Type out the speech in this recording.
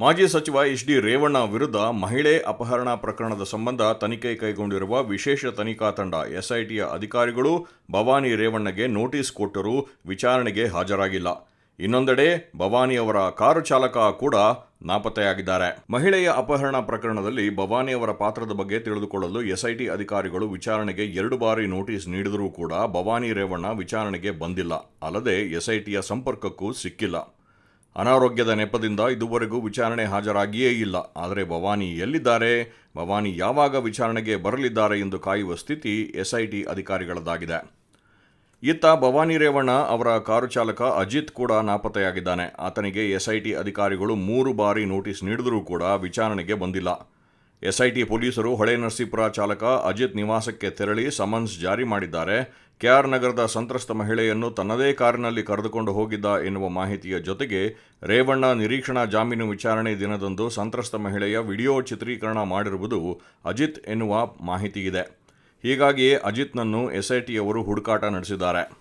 ಮಾಜಿ ಸಚಿವ H D Revanna ವಿರುದ್ಧ ಮಹಿಳೆ ಅಪಹರಣ ಪ್ರಕರಣದ ಸಂಬಂಧ ತನಿಖೆ ಕೈಗೊಂಡಿರುವ ವಿಶೇಷ ತನಿಖಾ ತಂಡ ಎಸ್ಐಟಿಯ ಅಧಿಕಾರಿಗಳು ಭವಾನಿ ರೇವಣ್ಣಗೆ ನೋಟಿಸ್ ಕೊಟ್ಟರೂ ವಿಚಾರಣೆಗೆ ಹಾಜರಾಗಿಲ್ಲ. ಇನ್ನೊಂದೆಡೆ ಭವಾನಿ ಅವರ ಕಾರು ಚಾಲಕ ಕೂಡ ನಾಪತ್ತೆಯಾಗಿದ್ದಾರೆ. ಮಹಿಳೆಯ ಅಪಹರಣ ಪ್ರಕರಣದಲ್ಲಿ ಭವಾನಿ ಅವರ ಪಾತ್ರದ ಬಗ್ಗೆ ತಿಳಿದುಕೊಳ್ಳಲು ಎಸ್ಐಟಿ ಅಧಿಕಾರಿಗಳು ವಿಚಾರಣೆಗೆ ಎರಡು ಬಾರಿ ನೋಟಿಸ್ ನೀಡಿದರೂ ಕೂಡ ಭವಾನಿ ರೇವಣ್ಣ ವಿಚಾರಣೆಗೆ ಬಂದಿಲ್ಲ. ಅಲ್ಲದೆ ಎಸ್ಐಟಿಯ ಸಂಪರ್ಕಕ್ಕೂ ಸಿಕ್ಕಿಲ್ಲ. ಅನಾರೋಗ್ಯದ ನೆಪದಿಂದ ಇದುವರೆಗೂ ವಿಚಾರಣೆ ಹಾಜರಾಗಿಯೇ ಇಲ್ಲ. ಆದರೆ ಭವಾನಿ ಎಲ್ಲಿದ್ದಾರೆ? ಭವಾನಿ ಯಾವಾಗ ವಿಚಾರಣೆಗೆ ಬರಲಿದ್ದಾರೆ ಎಂದು ಕಾಯುವ ಸ್ಥಿತಿ ಎಸ್ಐಟಿ ಅಧಿಕಾರಿಗಳದ್ದಾಗಿದೆ. ಇತ್ತ ಭವಾನಿ ರೇವಣ್ಣ ಅವರ ಕಾರು ಚಾಲಕ ಅಜಿತ್ ಕೂಡ ನಾಪತ್ತೆಯಾಗಿದ್ದಾನೆ. ಆತನಿಗೆ ಎಸ್ಐಟಿ ಅಧಿಕಾರಿಗಳು ಮೂರು ಬಾರಿ ನೋಟಿಸ್ ನೀಡಿದರೂ ಕೂಡ ವಿಚಾರಣೆಗೆ ಬಂದಿಲ್ಲ. ಎಸ್ಐಟಿ ಪೊಲೀಸರು ಹೊಳೆ ನರಸೀಪುರ ಚಾಲಕ ಅಜಿತ್ ನಿವಾಸಕ್ಕೆ ತೆರಳಿ ಸಮನ್ಸ್ ಜಾರಿ ಮಾಡಿದ್ದಾರೆ. ಕೆಆರ್ ನಗರದ ಸಂತ್ರಸ್ತ ಮಹಿಳೆಯನ್ನು ತನ್ನದೇ ಕಾರಿನಲ್ಲಿ ಕರೆದುಕೊಂಡು ಹೋಗಿದ್ದ ಎನ್ನುವ ಮಾಹಿತಿಯ ಜೊತೆಗೆ ರೇವಣ್ಣ ನಿರೀಕ್ಷಣಾ ಜಾಮೀನು ವಿಚಾರಣೆ ದಿನದಂದು ಸಂತ್ರಸ್ತ ಮಹಿಳೆಯ ವಿಡಿಯೋ ಚಿತ್ರೀಕರಣ ಮಾಡಿರುವುದು ಅಜಿತ್ ಎನ್ನುವ ಮಾಹಿತಿ ಇದೆ ಹೀಗಾಗಿಯೇ ಅಜಿತ್ನನ್ನು ಎಸ್ಐಟಿಯವರು ಹುಡುಕಾಟ ನಡೆಸಿದ್ದಾರೆ.